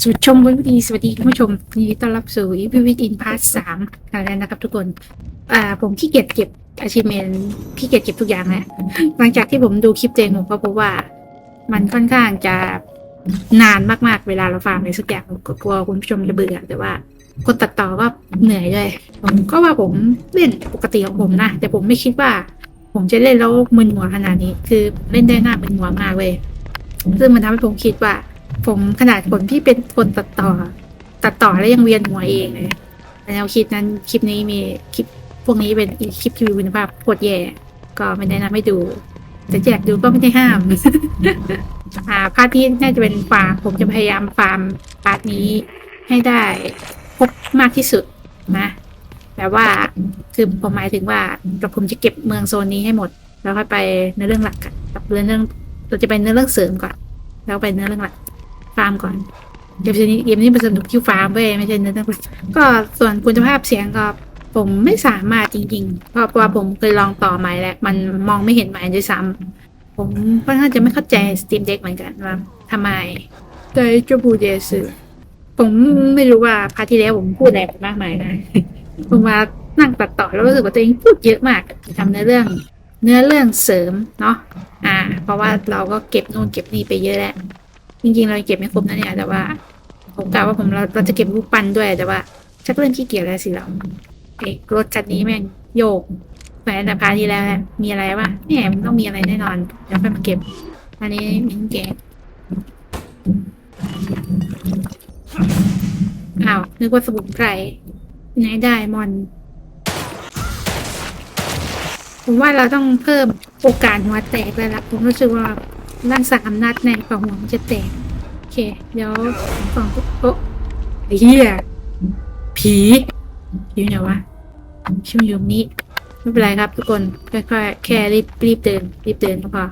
สวัสดีชมคุณผู้ดีสวัสดีคุณผู้ชมยินดีต้อนรับสู่อีพีวิตินพาร์ทสามแล้วนะครับทุกคนอ่าผมขี้เกียจเก็บอาชีพเมนขี้เกียจเก็บทุกอย่างนะหลังจากที่ผมดูคลิปเจงผมก็พบว่า มันค่อนข้างจะนานมากๆ เวลาเราฟาร์มอะไรสักอย่างผมก็กลัวคุณผู้ชมจะเบื่อแต่ว่า คนตัดต่อก็เหนื่อยด้วยผมก็ว่าผมเล่นปกติของผมนะแต่ผมไม่คิดว่า ผมจะเล่นแล้วมึนหัวขนาดนี้ คือเล่นได้หน้ามึนหัวมากเลยซึ่งมันทำให้ผมคิดว่า ผมขนาดคนที่เป็นคนตัดต่อ ตัดต่อแล้วยังเวียนหัวเองเลยแนวคิดนั้นคลิปนี้มีคลิปพวกนี้เป็นคลิปที่มีคุณภาพโคตรแย่ ก็ไม่แนะนำให้ดูแต่แจกดูก็ไม่ได้ห้าม อ่าพาร์ทนี้น่าจะเป็นฟาร์มผมจะพยายามฟาร์มพาร์ทนี้ให้ได้ครบมากที่สุดนะแต่ว่าคือผมหมายถึงว่าเราผมจะเก็บเมืองโซนนี้ให้หมด แล้วค่อยไปในเรื่องหลักกันกับเรื่องเรื่องเราจะไปเนื้อเรื่องเสริมก่อน แล้วไปเนื้อเรื่องหลัก ฟาร์มก่อนเกมนี้เกมนี้เป็นสนุกที่ฟาร์มเว้ยไม่ใช่เนื้อเรื่องก็ส่วนคุณภาพเสียงก็ผมไม่สามารถจริงๆ เพราะว่าผมเคยลองต่อไม้แล้ว มันมองไม่เห็นไม้ด้วยซ้ำผมค่อนข้างจะไม่เข้าใจ Steam Deck เหมือนกันว่าทำไมใจจะพูดเยสผมไม่รู้ว่าพาร์ทที่แล้วผมพูดอะไรไปมากมายนะผมมานั่งตัดต่อแล้วรู้สึกว่าตัวเองพูดเยอะมากทำเนื้อเรื่อง เนื้อเรื่องเสริมเนาะอ่า เพราะว่าเราก็เก็บนู่นเก็บนี่ไปเยอะแล้ว จริงๆ เราเก็บไม่ครบนะเนี่ย แต่ว่า ผมกะว่าผมเราเราจะเก็บรูปปั้นด้วยแต่ว่าชักเริ่มขี้เกียจแล้วสิเราเอกรถคันนี้แม่งโยกแหมแต่พาร์ทที่แล้วมีอะไรวะแหมมันต้องมีอะไรแน่นอนเดี๋ยวค่อยมาเก็บ อันนี้มินเก็บอ้าวนึกว่าสมุนไพรไหนได้มอน ผมว่าเราต้องเพิ่มโอกาสหัวแตกแล้วล่ะผมรู้สึกว่า ร่างสามนัดในกว่าหัวมันจะแตกโอเค เดี๋ยวสองโอ๊ะไอ้เหี้ยผีอยู่ไหนวะชิมนอยู่ตรงนี้ไม่เป็นไรครับทุกคนค่อยๆแค่รีบรีบเดิน รีบเดินก็พอ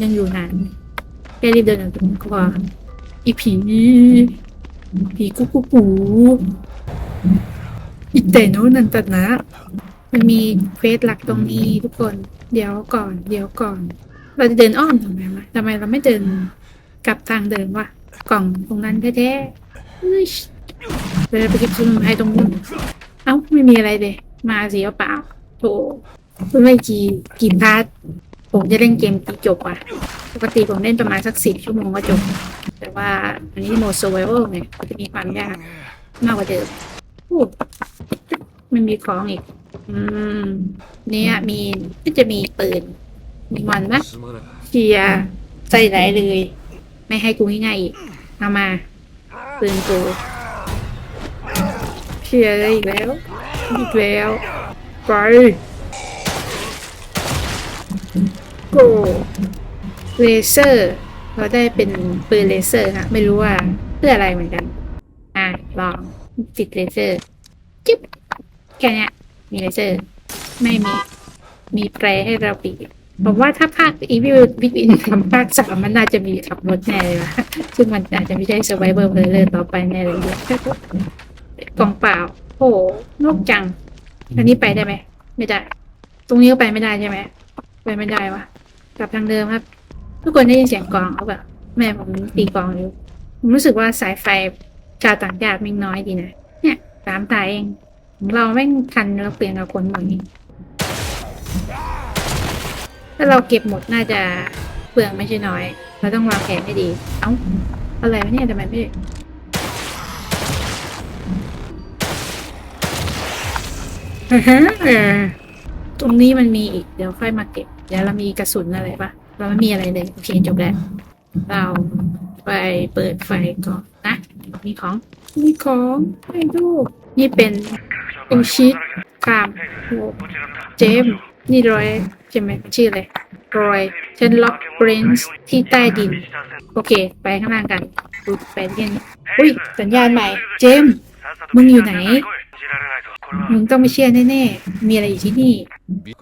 ยังอยู่นานแค่รีบเดินก็พออีผีผีกุ๊กกุ๊กกูอีเตโนนันตนะ มันมีเควสหลักตรงนี้ทุกคน เดี๋ยวก่อน เดี๋ยวก่อน เราจะเดินอ้อมทำไมวะทำไมเราไม่เดินกลับทางเดิมวะกล่องตรงนั้นแท้ๆอึ๊ยเราจะไปเก็บสมุนไพรตรงนู้นเอ้าไม่มีอะไรเลย มาสีเปล่าโถไม่กี่กี่พาร์ทผมจะเล่นเกมกี่จบอะ ปกติผมเล่นประมาณสักสิบชั่วโมงก็จบ แต่ว่าอันนี้โหมด survival ไงก็จะมีความยากมากกว่าเดิมอู้มันมีของอีก อืม เนี่ยมีก็จะมีปืน มันนะเชียใจไหลเลย ไม่ให้กูง่ายๆอีกเอามาปืนกูเชียรอีกแล้ว อีกแล้ว ไปโกเลเซอร์ เราได้เป็นปืนเลเซอร์นะไม่รู้ว่าเพื่ออะไรเหมือนกัน อะ ลองติดเลเซอร์จิ๊บ แค่นี้มีเลเซอร์ ไม่มี มีแปรให้เราปีก ผมว่าถ้าภาคอีวิววิกินทำภาคสามมันน่าจะมีขับรถแน่เลยว่ะซึ่งมันอาจจะไม่ใช่ survivor เลยต่อไปแน่เลยกล่องเปล่าโอ้โหนกจัง อันนี้ไปได้ไหม ไม่ได้ ตรงนี้ก็ไปไม่ได้ใช่ไหม ไปไม่ได้วะกลับทางเดิมครับ ทุกคนได้ยินเสียงกลองเขาแบบแม่ผมตีกลองอยู่ ผมรู้สึกว่าสายไฟชาวต่างชาติแม่งน้อยดีนะ เนี่ยสามตายเองของเราแม่งทันเราเปลี่ยนเราคนบางนี้ ถ้าเราเก็บหมดน่าจะเปลืองไม่ใช่น้อย เราต้องวางแผนให้ดี เอ้า อะไรวะเนี่ยทำไมไม่อ่าฮะเออตรงนี้มันมีอีก เดี๋ยวค่อยมาเก็บ เดี๋ยวเรามีกระสุนอะไรปะเราไม่มีอะไรเลย โอเคจบแล้ว เราไปเปิดไฟก่อนนะ มีของ มีของให้ดูนี่เป็นเป็นชีตฟาร์มโอ้เจมส์ นี่รอยใช่ไหมชื่ออะไรรอยฉันล็อกเบรนส์ที่ใต้ดิน โอเค ไปข้างล่างกันดูไปเรียนอุ้ย สัญญาณใหม่ เจม มึงอยู่ไหน มึงต้องไม่เชื่อแน่ๆ มีอะไรอยู่ที่นี่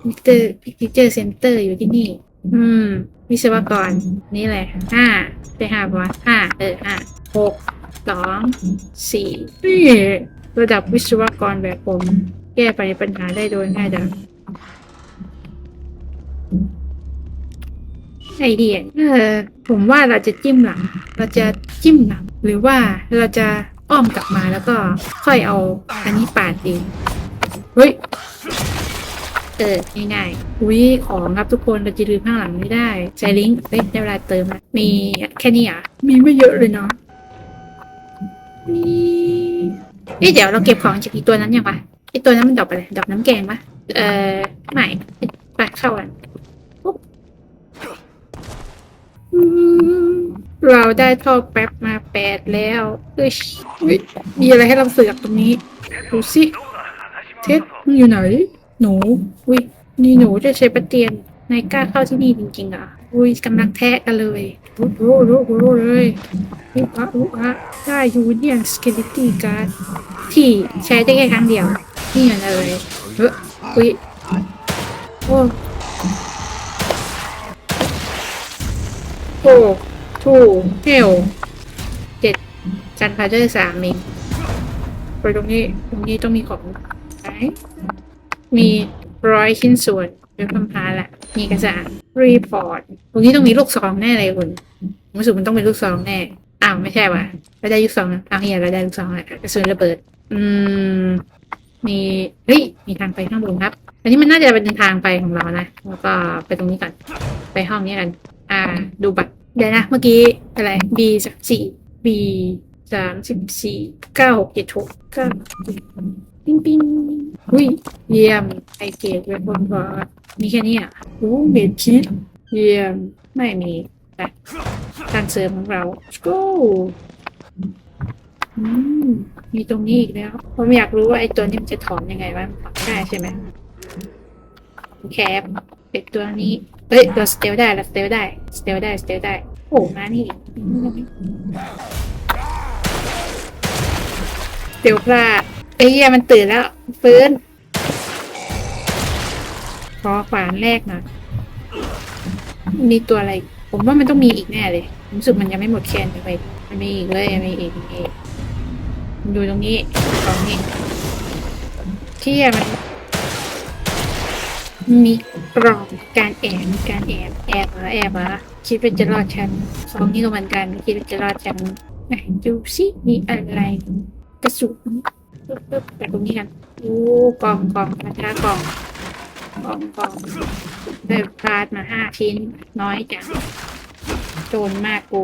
พิเตอร์พิเจอร์เซ็นเตอร์อยู่ที่นี่ อืม วิศวกร นี่แหละห้าไปห้าปะวะห้าเออห้าหกสองสี่นี่ระดับวิศวกรแบบผม แก้ไปปัญหาได้โดยง่ายดาย ไอเดียเออผมว่าเราจะจิ้มหลัง เราจะจิ้มหลัง หรือว่าเราจะอ้อมกลับมาแล้วก็ค่อยเอาอันนี้ปาดเองเฮ้ยเออง่ายๆอุ้ยของครับทุกคนเราจะลืมข้างหลังไม่ได้ใช้ลิงก์เฮ้ยได้เวลาเติมแล้วมีแค่นี้อะมีไม่เยอะเลยเนาะมีเอ๊ะเดี๋ยวเราเก็บของจากอีตัวนั้นยังปะไอตัวนั้นมันดอกอะไรดอกน้ำแกงปะเออไม่ไปเข้ากันปุ๊บอืม เราได้ท่อแป๊บมาแปดแล้วเอ้ยเฮ้ยมีอะไรให้เราเสือกตรงนี้ ดูสิ เท็ดอยู่ไหน หนู อุ้ย นี่หนูจะใช้ประเตียนนายกล้าเข้าที่นี่จริงๆอะ อุ้ยกำลังแทะกันเลยรู้รู้รู้รู้เลยรู้อะรู้อะได้ยูเนียนสเกลิตี้การ์ดที่ใช้ได้แค่ครั้งเดียว นี่เหมือนเลยเฮ้ยอุ้ยโอ้ โอทูเฮลเจ็ดจันพาเดอร์สามเองไปตรงนี้ตรงนี้ต้องมีของไหนมีร้อยชิ้นส่วนเป็นคำพาละมีเอกสารรีพอร์ตตรงนี้ต้องมีลูกซองแน่เลยคุณผมรู้สึกมันต้องเป็นลูกซองแน่อ้าวไม่ใช่ว่ะเราได้ลูกซองนะอ้าวเฮียเราได้ลูกซองแหละกระสุนระเบิด อืม มีเฮ้ยมีทางไปข้างบนครับ อันนี้มันน่าจะเป็นทางไปของเรานะแล้วก็ไปตรงนี้ก่อนไปห้องนี้กัน อ่า ดูบัตรเดี๋ยวนะ เมื่อกี้อะไร B สักสี่ B สามสิบสี่เก้าหกเจ็ดหกเก้าปิ้งปิ้งอุ้ยเยี่ยมไอเกตเว็บบนบอร์ดมีแค่นี้อะโอ้เมดคิดเยี่ยมไม่มีไปทางเสริมของเรา Let's go อืมมีตรงนี้อีกแล้วผมอยากรู้ว่าไอ้ตัวนี้มันจะถอนยังไงวะถอนได้ใช่ไหมแคปเป็ดตัวนี้ เอ้ยเราสเตลได้เราสเตลได้สเตลได้สเตลได้โอ้มานี่สเตลพลาดไอ้เหี้ยมันตื่นแล้วฟื้นขอขวานแรกหน่อยมีตัวอะไร ผมว่ามันต้องมีอีกแน่เลยรู้สึกมันยังไม่หมดแคนไปมันมีอีกเลยมีอีกมีอีกดูตรงนี้ตรงนี้เที่ยมัน มีกรอบการแอบมีการแอบแอบเหรอแอบเหรอคิดว่าจะรอดฉันสองนี้ก็เหมือนกันคิดว่าจะรอดฉันไหนดูสิมีอะไรกระสุนปึ๊บปึ๊บแต่ตรงนี้กันโอ้กล่องกล่องกระทะกล่องกล่องกล่องได้พลาดมาห้าชิ้น น้อยจังโจรมากกู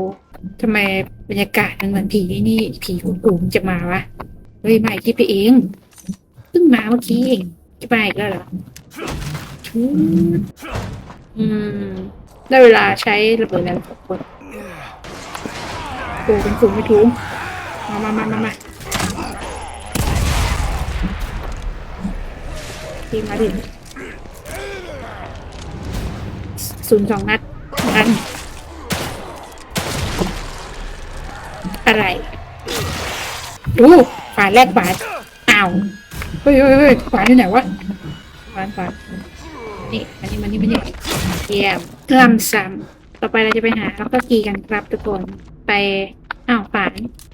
ทำไมบรรยากาศมันเหมือนผีนี่ผีคุณปู่มจะมาวะเฮ้ยไม่คิดไปเองเพิ่งมาเมื่อกี้เองจะมาอีกแล้วเหรอ อืม ได้เวลาใช้ระเบิดแล้วทุกคนโอ้เป็นฝุ่นไม่ถูกมามามามามาทีมาดิศูนย์สองนัดนัดอะไรดูฝาแรกฝาอ้าว เฮ้ยเฮ้ยเฮ้ยฝาที่ไหนวะฝาฝา นี่อันนี้มันนี่มันนี่เยี่ยมลำซ้ำต่อไปเราจะไปหาแล้วก็กีกันครับทุกคนไปอ้าวฝา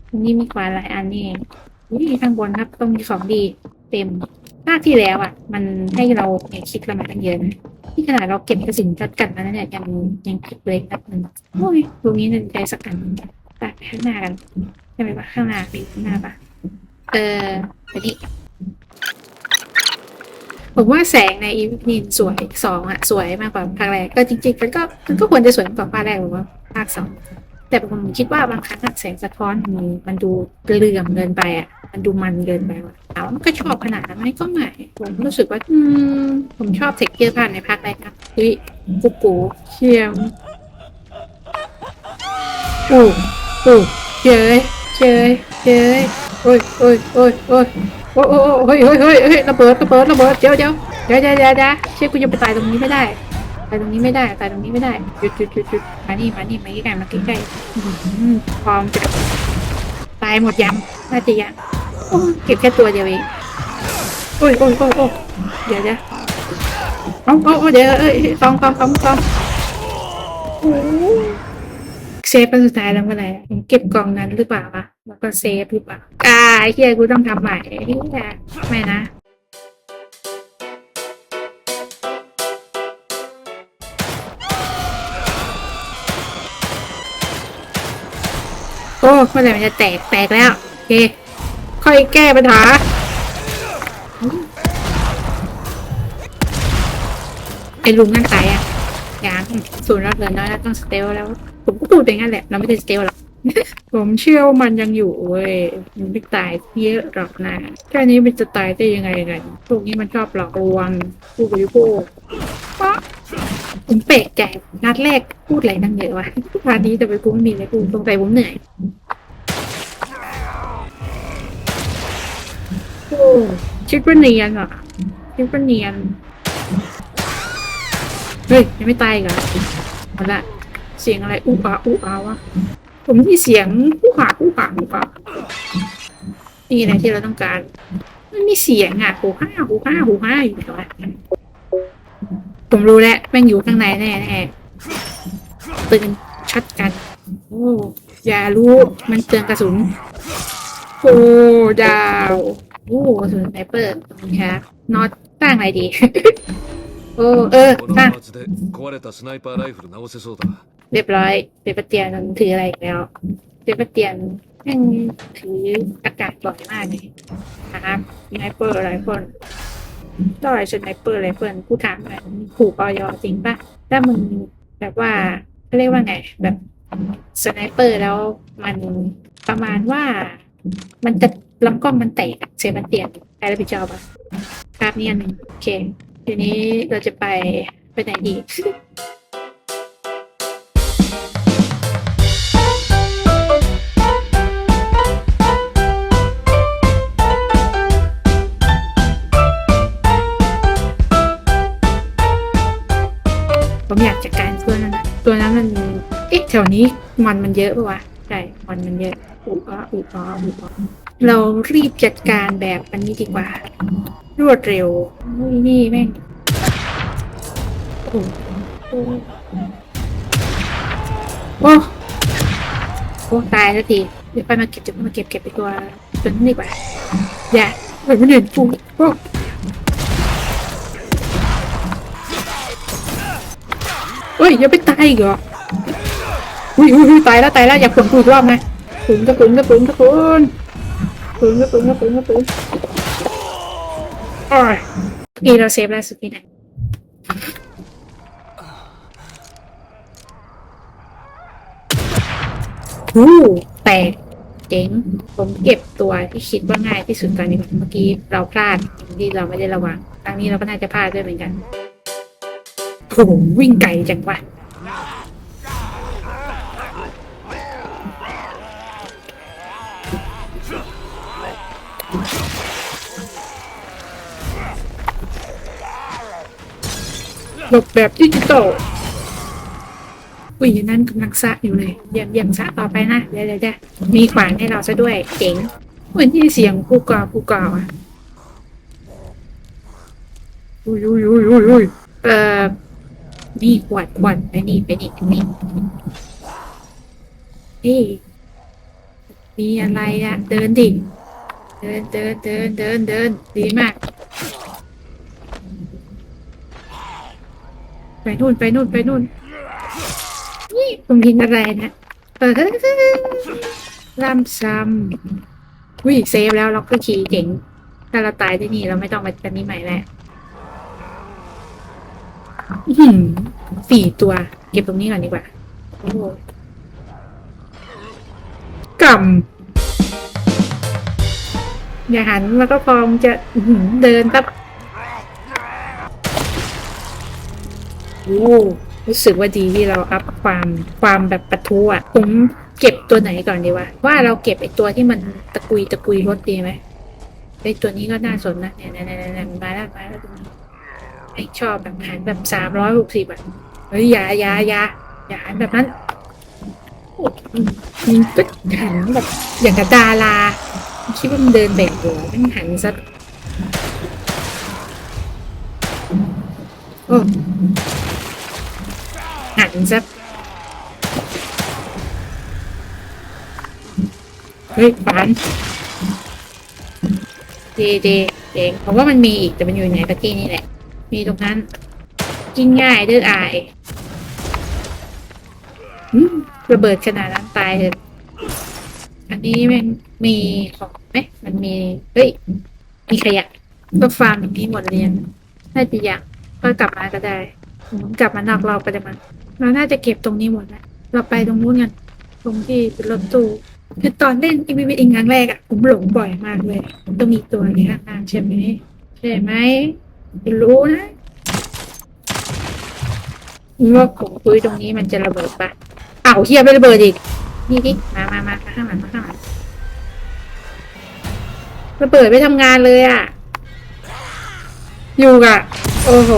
ตรงนี้มีฝาหลายอันนี่เองอุ้ยข้างบนครับต้องมีของดีเต็มภาคที่แล้วอะ มันให้เราเนี่ยคิดละมาตั้งเยอะนะที่ขนาดเราเก็บกระสินจัดกันมาแล้วเนี่ยยังยังคิดเล็กนัดหนึ่งโอ้ยตรงนี้นึงใจสักอันตัดข้างหน้ากันใช่ไหมปะข้างหน้าปีข้างหน้าปะเออไปดิ ผมว่าแสงในอีพีนินสวยสองอะสวยมากกว่าภาคแรกก็จริงๆมันก็มันก็ควรจะสวยกว่าภาคแรกหรือว่าภาคสองแต่ผมคิดว่าบางครั้งแสงสะท้อนมันมันดูเปลืองเกินไปอะมันดูมันเกินไปว่ะถามว่ามันก็ชอบขนาดนั้นไหมก็ไม่ผมรู้สึกว่า อืม ผมชอบเทคเจอร์ภาคในภาคแรกนะเฮ้ยกูกูเชียมโอ้โอ้เจยเจยเจยโอ้ยโอ้ยโอ้ยโอ้ย โอ้โอ้ยโอ้ยเฮ้ยเฮ้ยเฮ้ยระเบิดระเบิดระเบิดเดี๋ยวเดี๋ยวเดี๋ยวเดี๋ยวเดี๋ยวเดี๋ยวเชื่อกูจะไปตายตรงนี้ไม่ได้ตายตรงนี้ไม่ได้ตายตรงนี้ไม่ได้หยุดหยุดหยุดหยุดมานี่มานี่มาใกล้ๆมาใกล้ๆอื้อหือพร้อมจะตายหมดยังน่าจะยังโอ้เก็บแค่ตัวเดียวเองโอ้ยโอ้ยโอ้ยโอ้ยเดี๋ยวเดี๋ยวเอาเอาเดี๋ยวเอ้ยตองตองตองตองโอ้ เซฟเป็นสุดท้ายแล้วเมื่อไหร่ผมเก็บกล่องนั้นหรือเปล่าวะแล้วก็เซฟหรือเปล่าอ่าเฮียกูต้องทำใหม่ไอ้เฮียไม่นะโอ้เมื่อไหร่มันจะแตกแตกแล้วโอเคค่อยแก้ปัญหาไอ้ลุงนั่นตายอะยังศูนย์รอดเหลือน้อยแล้วต้องสเตลแล้ว ผมก็พูดไปงั้นแหละ เราไม่ได้สเตลหรอกผมเชื่อว่ามันยังอยู่เว้ยมันไม่ตายเยอะหรอกนะแค่นี้มันจะตายได้ยังไงกันพวกนี้มันชอบหลอกลวงผู้บริโภคปะผมเปลกนัดแรกพูดอะไรนั่งเยอะวะพาร์ทนี้แต่ไปกูไม่มีเลยกูสงสัยผมเหนื่อยโอ้คิดว่าเนียนอะคิดว่าเนียนเฮ้ยยังไม่ตายอีกเหรอมาละ สียงอะไรอู้อาอู้อาวะผมที่เสียงอู้หาอู้หาอู้หานี่แหละที่เราต้องการ มันมีเสียงอะหูห้าหูห้าหูห้าอยู่ไหนวะผมรู้แล้วแม่งอยู่ข้างในแน่แน่ตื่นชัดกัน โอ้อย่ารู้มันเตือนกระสุน โอ้ดาวโอ้กระสุนไนเปอร์ครับน็อตตั้งอะไรดีโอ้เออตั้ง เรียบร้อยเปปเตียนถืออะไรอีกแล้วเปปเตียนยังถืออากาศบ่อยมากเลยนะครับสไนเปอร์ไรเฟิลต่อยสไนเปอร์ไรเฟิลผู้ถามมันผูกออยจริงปะถ้ามึงแบบว่าเขาเรียกว่าไง แบบสไนเปอร์แล้วมันประมาณว่า มันจะลำกล้องมันแตกเซบันเตียนใครรับผิดชอบอะภาพนี้อันนึงโอเคทีนี้เราจะไปไปไหนดี ถวนี้มันมันเยอะปะวะใช่มันมันเยอะอุปะอุปะอุปะเรารีบจัดการแบบอันนี้ดีกว่า รวดเร็วนี่แม่งโอ้โหโอ้โอ้ตายแล้วทีเดี๋ยวไปมาเก็บเดี๋ยวมาเก็บเก็บไปตัวตัวนี้ดีกว่าอย่าเหมือนมันเห็นฟูโอ้เฮ้ยยังไม่ตายอีกเหรอ อุ้ยอุ้ยอุ้ยตายแล้วตายแล้วอยากผลกูอีกรอบนะผลกระปุนกระปุนกระปุนผลกระปุนกระปุนกระปุนโอ้ยนี่เราเซฟแล้วสุดที่ไหนอู้แตกเจ๋งผมเก็บตัวที่คิดว่าง่ายที่สุดตอนนี้เมื่อกี้เราพลาดที่เราไม่ได้ระวังครั้งนี้เราก็น่าจะพลาดด้วยเหมือนกันโอ้โหวิ่งไกลจังวะ หลบแบบดิจิตอลอุ้ยนั่นกำลังซะอยู่เลยเยี่ยมเยี่ยมซะต่อไปนะเดี๋ยวเดี๋ยวมีขวานให้เราซะด้วยเจ๋งเหมือนที่เสียงผู้กอผู้กออะอุ้ยอุ้ยอุ้ยอุ้ยอุ้ยเอ่อนี่ขวดขวดไปนี่ไปนี่ไปนี่นี่มีอะไรอะเดินดิ ดินเดินเดินเดินเดินดีมาก ไปนู่นไปนู่นไปนู่นนี่ผมเห็นอะไรนะเออลำซ้ำวิเซฟแล้วล็อกก็ขี่เจ๋งถ้าเราตายที่นี่เราไม่ต้องมาเป็นนี้ใหม่แล้วหือสี่ตัว เก็บตรงนี้ก่อนดีกว่าโอ้โหกำ อย่าหันแล้วก็พองจะเดินตับโอ้รู้สึกว่าดีที่เราอัพความความแบบปะทุอะผมเก็บตัวไหนก่อนดีวะว่าเราเก็บไอตัวที่มันตะกุยตะกุยรถดีไหมไอตัวนี้ก็น่าสนนะเนี่ยเนี่ยเนี่ยเนี่ยมาแล้วมาแล้วตรงนี้ไอชอบแบบหันแบบสามร้อยหกสิบอะเฮ้ยอย่าอย่าอย่าอย่าหันแบบนั้นยมันก็หันแบบอย่างกับดารา คิดว่ามันเดินแบกหัวมันหันซะโอ้หันซะเฮ้ยฝันเดเดเองผมว่ามันมีอีกแต่มันอยู่ไหนตะกี้นี่แหละ มีตรงนั้น กินง่ายเด้ออายระเบิดขนาดนั้นตายเล ยนี้มันมีของไหมมันมีเฮ้ยมีขยะก็ฟาร์มมีหมดเลยงน่าจะอยากก็กลับมาก็ได้ผมกลับมานอกเรอบก็ได้มั้งเราน่าจะเก็บตรงนี้หมดแล้วเราไปตรงนู้นกันตรงที่เป็นรถตู้คือตอนเล่นอีวีอิงครั้งแรกอะผมหลงบ่อยมากเลยต้องมีตัวนี้ข้างๆใช่ไหมใช่ไหมรู้นะว่าผมคุยตรงนี้มันจะระเบิดปะอ้าวเฮียไม่ระเบิดอีก นี่ดิมามามามาข้างหลังมาข้างหลังระเบิดไม่ทำงานเลยอะ อยู่กะโอ้โห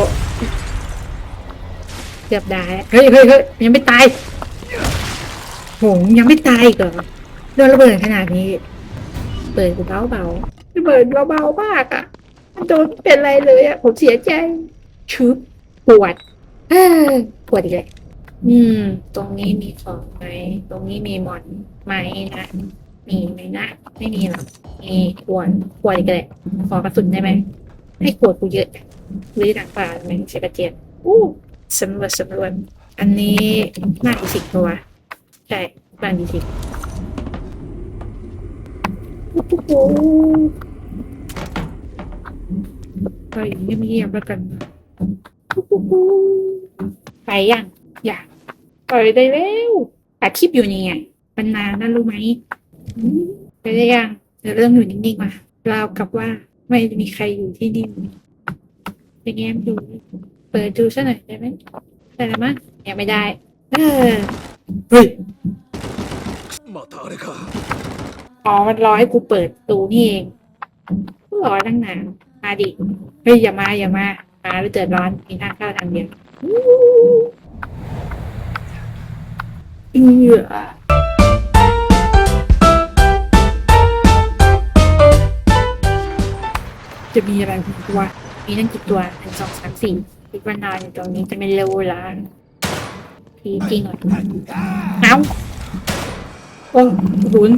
เกือบได้เฮ้ยเฮ้ยเฮ้ยยังไม่ตายโหยังไม่ตายอีกเหรอโดนระเบิดขนาดนี้ เปิดเบาเบาระเบิดเบาๆมากอะ มันโดนเป็นไรเลยอะ ผมเสียใจชุบปวดปวดอีกเลย อืม ตรงนี้มีของไหม ตรงนี้มีหมอนไหมนะ มีไหมนะ ไม่มีหรอกมีขวดขวดอีกแหละขอกระสุนได้ไหม ให้ขวดกูเยอะหรือหนังปลาไหมใช้กระเจี๊ยบอู้สำรวจสำรวจอันนี้บ้านดีสิกตัวใช่บ้านดีสิกโอ้โหไปเงียบๆแล้วกัน ไปยัง อย่าปล่อยได้แล้วอาทิตย์อยู่เนี่ยมันนานนั่นรู้ไหมไปได้ยังเดี๋ยวเริ่มอยู่นิ่งๆมาเรากับว่าไม่มีใครอยู่ที่นี่เป็นแง้มดู เปิดดูซะหน่อยได้ไหมได้ไหมยังไม่ได้เฮ้ยมาตาเลยค่ะอ๋อมันรอให้กูเปิดตูนี่เองกูรอตั้งนานมาดิเฮ้ยอย่ามาอย่ามามาแล้วเดือดร้อนมีทางเข้าทางเดียว อู้เอือจะมีอะไรกี่ตัว มีตั้งกี่ตัวหนึ่งสองสามสี่คิดว่านอนอยู่ตรงนี้จะไม่เร็วละพีจริงหน่อยเอ้าโอ้หุน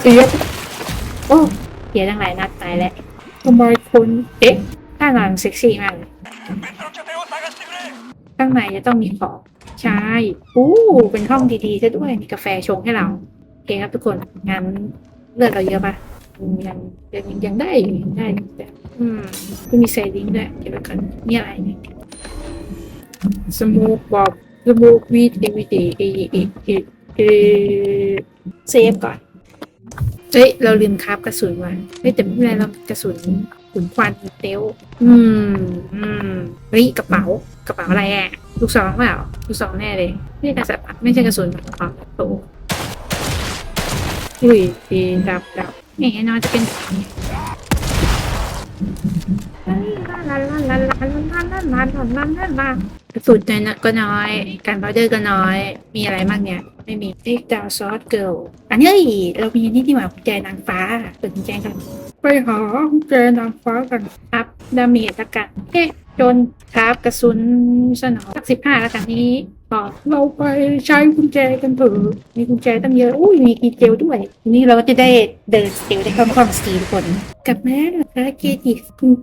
เสียบโอ้เสียตั้งหลายนัดตายแล้วทำไมคนเอ๊ะท่านอนเซ็กซี่มากเลยข้างในจะต้องมีของ ใช่อู้เป็นห้องดีๆซะด้วยมีกาแฟชงให้เราโอเคครับทุกคนงั้นเลือดเราเยอะปะยังยังยังได้ยังได้อยู่แต่อืมก็มีไซดิ้งด้วยเดี๋ยวกันนี่อะไรเนี่ยสมูทบอบสมูทวีดเอวีดีเอเอเอเอเซฟก่อนเฮ้ยเราลืมคราบกระสุนไว้เฮ้ยแต่ไม่เป็นไรเรากระสุนขุนควันเตลอืมอืมเฮ้ยกระเป๋า กระเป๋าอะไรอะลูกสองเปล่าลูกสองแน่เลยไม่ใช่กระสับไม่ใช่กระสุนกระเป๋าโอ้อุ้ยดีดับดับนี่น้อยจะเป็นกระสุนน้อยก็น้อย การพาวเดอร์ก็น้อย มีอะไรมางเนี่ย ไม่มีเอ็กดาวซอสเกิลอันนี้เรามีนี่ที่หว่ากุญแจนางฟ้าเปิดแจกัน ไปหากุญแจนางฟ้ากันครับดามีตะกันเอ๊ จนครับกระสุนสนองสักสิบห้าแล้วกันนี้ก็เราไปใช้กุญแจกันเถอะมีกุญแจตั้งเยอะอุ้ยมีกีเจลด้วยทีนี้เราก็จะได้เดินเตลได้คล่องๆสตีทุกคนกับมาแล้วภารกิจอีก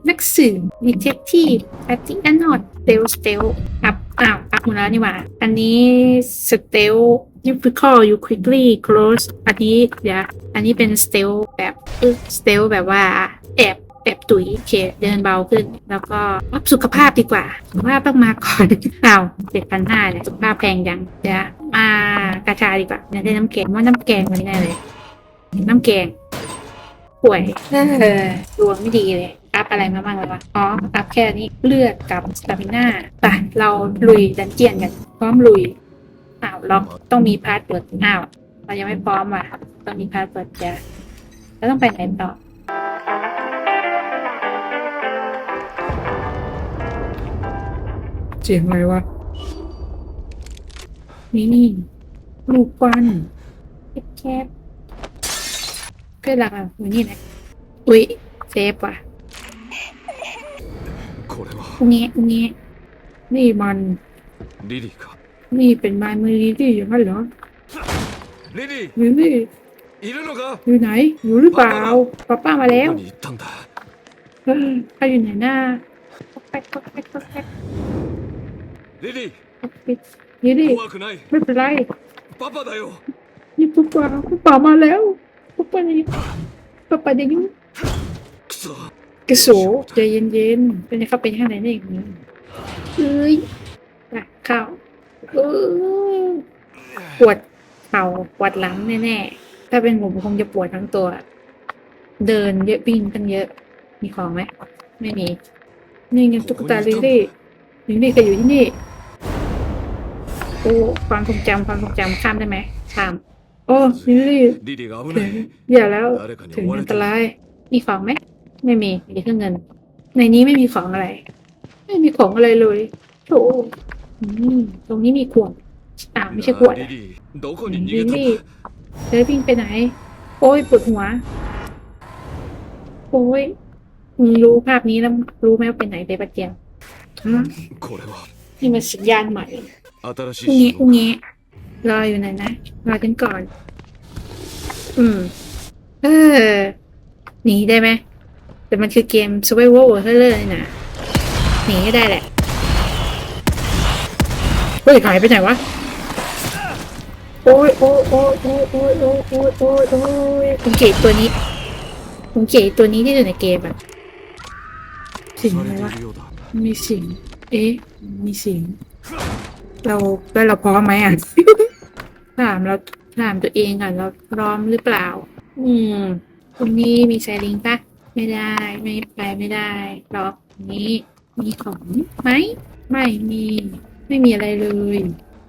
นักสืบดีเทคทีฟอาร์ติแอนนอตสเตลสเตลอัพอ้าวอัพหมดแล้วนี่หว่า อันนี้สเตล you recall you quickly close อันนี้เดี๋ยวอันนี้เป็นสเตลแบบสเตลแบบว่าแอบ แอบตุ๋ยเคเดินเบาขึ้น แล้วก็อัพสุขภาพดีกว่า สุขภาพต้องมาก่อนอ้าวเจ็ดพันห้าเนี่ยสุขภาพแพงจังเดี๋ยวมากระชาดีกว่าเนี่ยได้น้ำแกงว่าน้ำแกงวันนี้แน่เลย น้ำแกง ป่วยเออดวงไม่ดีเลยอัพอะไรมาบ้างเลยวะอ๋ออัพแค่นี้เลือดกับสตามิน่าไปเราลุยดันเจียนกัน พร้อมลุยอ้าวเราต้องมีพาสเวิร์ดอ้าวเรายังไม่พร้อมว่ะต้องมีพาสเวิร์ดจ้ะแล้วต้องไปไหนต่อ สียงอะไรวะ นี่นี่ลูกปั้นแคบๆก็หลักอะเหมืนี่นะอุ้ยเซฟว่ะเงี้ยเงี้ยนี่มันลิลี่ครับนี่เป็นไม้มือลิลี่อย่างนั้นเหรอลิลี่ลิลี่อยู่ไหน อยู่หรือเปล่าป้าป้ามาแล้วใครอยู่ไหนหน้า แป๊กแป๊กแป๊กแป๊กแป๊ก リリー แป๊กแป๊กนี่ดิ 怖くない ไม่เป็นไร パパだよ นี่ปุ๊บป่าปุ๊บป่ามาแล้ว ปุ๊บไปเลยปุ๊บไปเดี๋ยวนี้ くそ กระโสใจเย็นๆเป็นไงเข้าไปข้างในได้อีกนะเอ้ยอ่ะเข้าเออปวดเข่าปวดหลังแน่ๆ ถ้าเป็นผมคงจะปวดทั้งตัว เดินเยอะวิ่งตั้งเยอะ มีของไหม ไม่มี นี่ไงตุ๊กตาลิลลี่ลิลลี่ก็อยู่ที่นี่ โอ้ความทรงจำความทรงจำข้ามได้ไหมข้าม โอ้ลิลลี่ リリーが危 ถึ なんい อย่าแล้ว 誰かに ถึง 追わ อั れ น て ต る ราย มีของไหม ไม่มี มีแค่เงิน ในนี้ไม่มีของอะไร ไม่มีของอะไรเลยโถอืมตรงนี้มีขวดอ่าวไม่ใช่ขวด リ อะ リーどこに逃 ลิ げ ล たん ลี่ だ เธอวิ่งไปไหน โอ้ยปวดหัว โอ้ยมึงรู้ภาพนี้แล้วรู้ไหมว่าเป็นไหนไปปะเจียวฮะ これは นี่มันสัญญาณใหม่ 新し พรุ่งนี้ い พรุ่งนี้ รออยู่ไหนนะ รอกันก่อน อืม เออ หนีได้ไหม แต่มันคือเกม survival เท่าเลยนะหนีก็ได้แหละ เฮ้ยหายไปไหนวะ โอ้ยโอ้ยโอ้ยโอ้ยโอ้ยโอ้ยโอ้ยโอ้ยโอ้ยผมเกลียดตัวนี้ ผมเกลียดตัวนี้ที่อยู่ในเกมอะสิ่ง さ อะไร れて วะ いるようだ มีเสียง เอ๊ะ มีเสียง เราแล้วเราพร้อมไหมอะ ถามเราถามตัวเองอะเราพร้อมหรือเปล่า อืมตรงนี้มีไซลิงปะไม่ได้ไม่ไปไม่ได้หรอกนี้มีของไหมไม่มีไม่มีอะไรเลย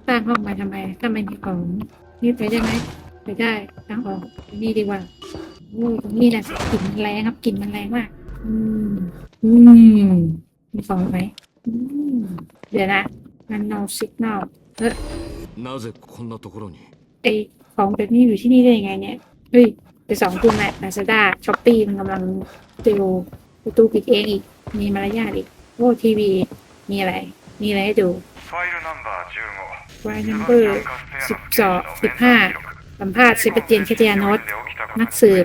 สร้างห้องมาทำไมถ้าไม่มีของนี่ไปได้ไหมไปได้ทางออกนี่ดีกว่าโอ้ยตรงนี้นะกลิ่นมันแรงครับกลิ่นมันแรงมาก อืม อืม มีของไหมอืมเดี๋ยวนะ มันนอสิกนอเออ なぜこんなところに ไอของแบบนี้อยู่ที่นี่ได้ยังไงเนี่ย เฮ้ยไปสองคุณแหละลาซาด้าช้อปปี้มันกำลังติวประตูปิดเองอีก มีมารยาทอีก โอ้ทีวี มีอะไร มีอะไรให้ดู ファイルナンバー วาย 15 นัมเบอร์สิบสองสิบห้าสัมภาษณ์เซบาสเตียนแคทยานอตนักสืบ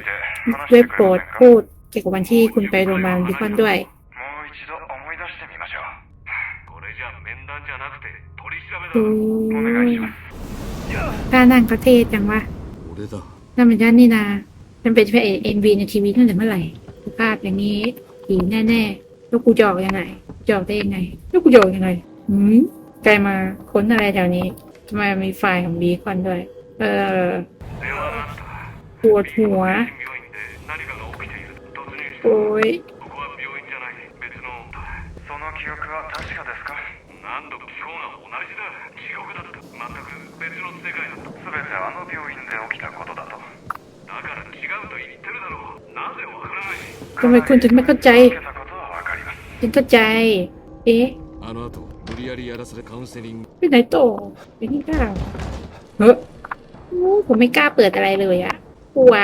เว็บโปรดพูดเกี่ยวกับวันที่คุณไปโรงพยาบาลดิคอนด้วย ゃなくて取り調べ โอ้ お願いし ย ます ถ้านั่งเขาเท่จังวะ 俺だ นั่นเป็นยันนี่นาฉันเป็นพระเอกเอ็นวีในทีวีตั้งแต่เมื่อไหร่สภาพอย่างนี้ผีแน่ๆแล้วกูจะออกยังไงจะออกได้ยังไงแล้วกูจะออกยังไงหืมใครมาค้นอะไรแถวนี้ทำไมมีไฟล์ของบีคอนด้วย เออ 電話があった ปวดหัว 病院で何かが起きている突入し โอ้ย ทำไมคุณถึงไม่เข้าใจ 受けたことはわかります ฉันเข้าใจ เอ๊ะ あの後無理やりやらされカウンセリング ไปไหนต่อไปที่เก้าเฮ้ยโอ้ยผมไม่กล้าเปิดอะไรเลยอะกลัว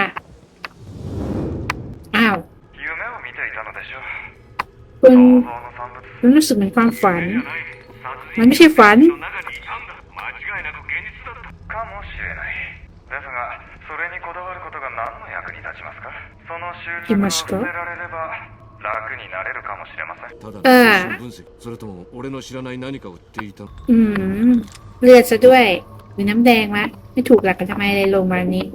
อ้าว 夢を見ていたのでしょう คุณ 想像の産物 คุณรู้สึกเหมือนความฝัน じゃない殺 มันไม่ใช่ฝัน 人の中にいたんだ間違いなく現実だったかもしれないですがそれにこだわることが何の役に立ちますか その執着を捨てられれば楽になれるかもしれませんただああの分析それとも俺の知らない何かを言っていた อืม เลือดซะด้วยหรือน้ำแดงวะไม่ถูกหลักกันทำไมเลยลงมาลนี้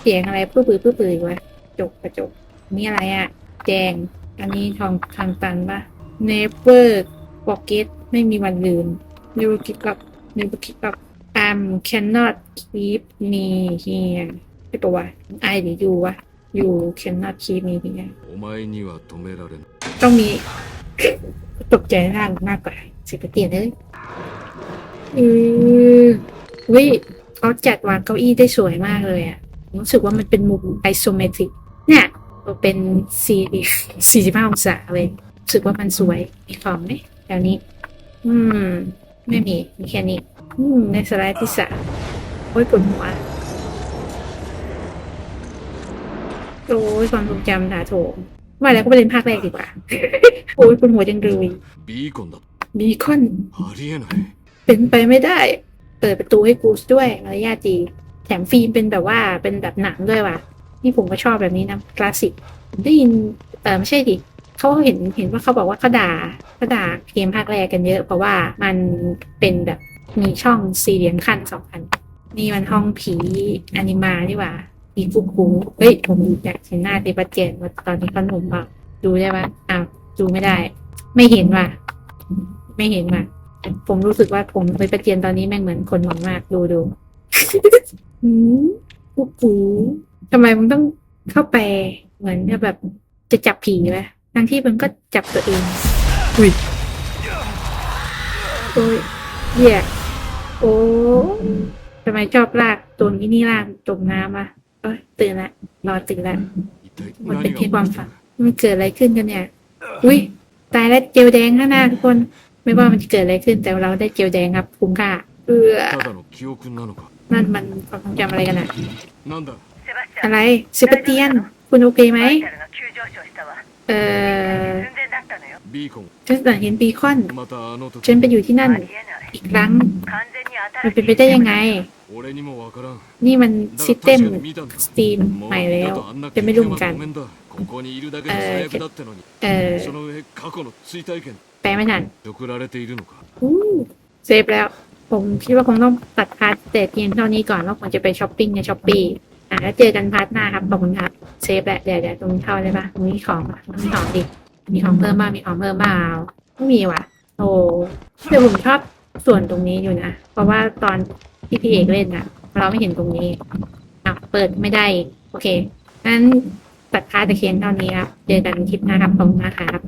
เสียงอะไรปื้อปื้อปื้อปื้อวะจกกระจกนี่อะไรอะแดง อันนี้ทองทางตันปะ never forget ไม่มีวันลืม never keep up never keep up I cannot keep me here ใช่ปะวะ I หรือ you วะ อยู่เข็มนาคีมีเนี่ยตรงมีตกใจมากมากกว่าสิบเตียนเลยอือวิเขาจัดวางเก้าอี้ได้สวยมากเลยอะรู้สึกว่ามันเป็นมุมไอโซเมตริก เนี่ยเป็นสี่สี่สิบห้าองศาเลยรู้สึกว่ามันสวย มีขอมไหมแถวนี้ อืม ไม่มี มีแค่นี้ อืม ในสไลด์ที่สามโอ้ยปวดหัว โอ้ยความทรงจำถาโถมว่าแล้วก็ไปเล่นภาคแรกดีกว่า โอ้ยปวดหัวจังเลย ビーコンだ บีคอน ありえない เป็นไปไม่ได้ เปิดประตูให้กูด้วยมารยาทดีแถมฟิล์มเป็นแบบว่าเป็นแบบหนังด้วยว่ะ นี่ผมก็ชอบแบบนี้นะคลาสสิกผมได้ยินเออไม่ใช่ดิเขาเห็นเห็นว่าเขาบอกว่าเขาด่าเขาด่าเกมภาคแรกกันเยอะ เพราะว่ามันเป็นแบบมีช่องสี่เหลี่ยมขั้นสองพันนี่มันห้องผีอนิมานี่หว่า อีฟุกูเฮ้ยผมอยากเห็นหน้าติปาเจนว่าตอนนี้เขาหนุ่มเปล่าดูได้ปะอ้าวดูไม่ได้ ไม่เห็นว่ะ ไม่เห็นว่ะ ผมรู้สึกว่าผมไปประเจียนตอนนี้แม่งเหมือนคนหวังมาก ดูดูหืมฟุกูทำไมมันต้องเข้าไปเหมือนกับแบบจะจับผีวะทั้งที่มันก็จับตัวเอง อุ้ยโอ้ยเหี้ยโอ้ทำไมชอบลากตัวนี้นี่ลากจมน้ำอะเอ้ยตื่นละนอนตื่นละมันเป็นแค่ความฝันมันเกิดอะไรขึ้นกันเนี่ยอุ้ยตายแล้วเจลแดงข้างหน้าทุกคน ไม่ว่ามันจะเกิดอะไรขึ้นแต่เราได้เจลแดงครับคุ้มค่าเออนั่นมันความจำอะไรกันอะอะไรเซบาเตียน คุณโอเคไหมเออฉันเห็นบีคอนฉันไปอยู่ที่นั่น อีกครั้งมันเป็นไปได้ยังไง นี่มันซิสเต็มสตรีมใหม่แล้วจะไม่รู้มกันเออเออแปลไม่ทันอู้เซฟแล้ว ผมคิดว่าคงต้องตัดพาร์ทแต่เพียงเท่านี้ก่อนแล้วผมจะไปช้อปปิ้งในช้อปปี้อะแล้วเจอกันพาร์ทหน้าครับขอบคุณครับเซฟแหละเดี๋ยวเดี๋ยวตรงนี้เข้าได้ปะตรงนี้ของตรงนี้ของดิมีของเพิ่มบ้างมีของเพิ่มบ้างไม่มีว่ะโอ้แต่ผมชอบส่วนตรงนี้อยู่นะ เพราะว่าตอน ที่พี่เอกเล่นอะเราไม่เห็นตรงนี้อะเปิดไม่ได้ โอเคงั้นตัดพาตะเคียนเท่านี้ครับ เจอกันคลิปหน้าครับขอบคุณมากครับ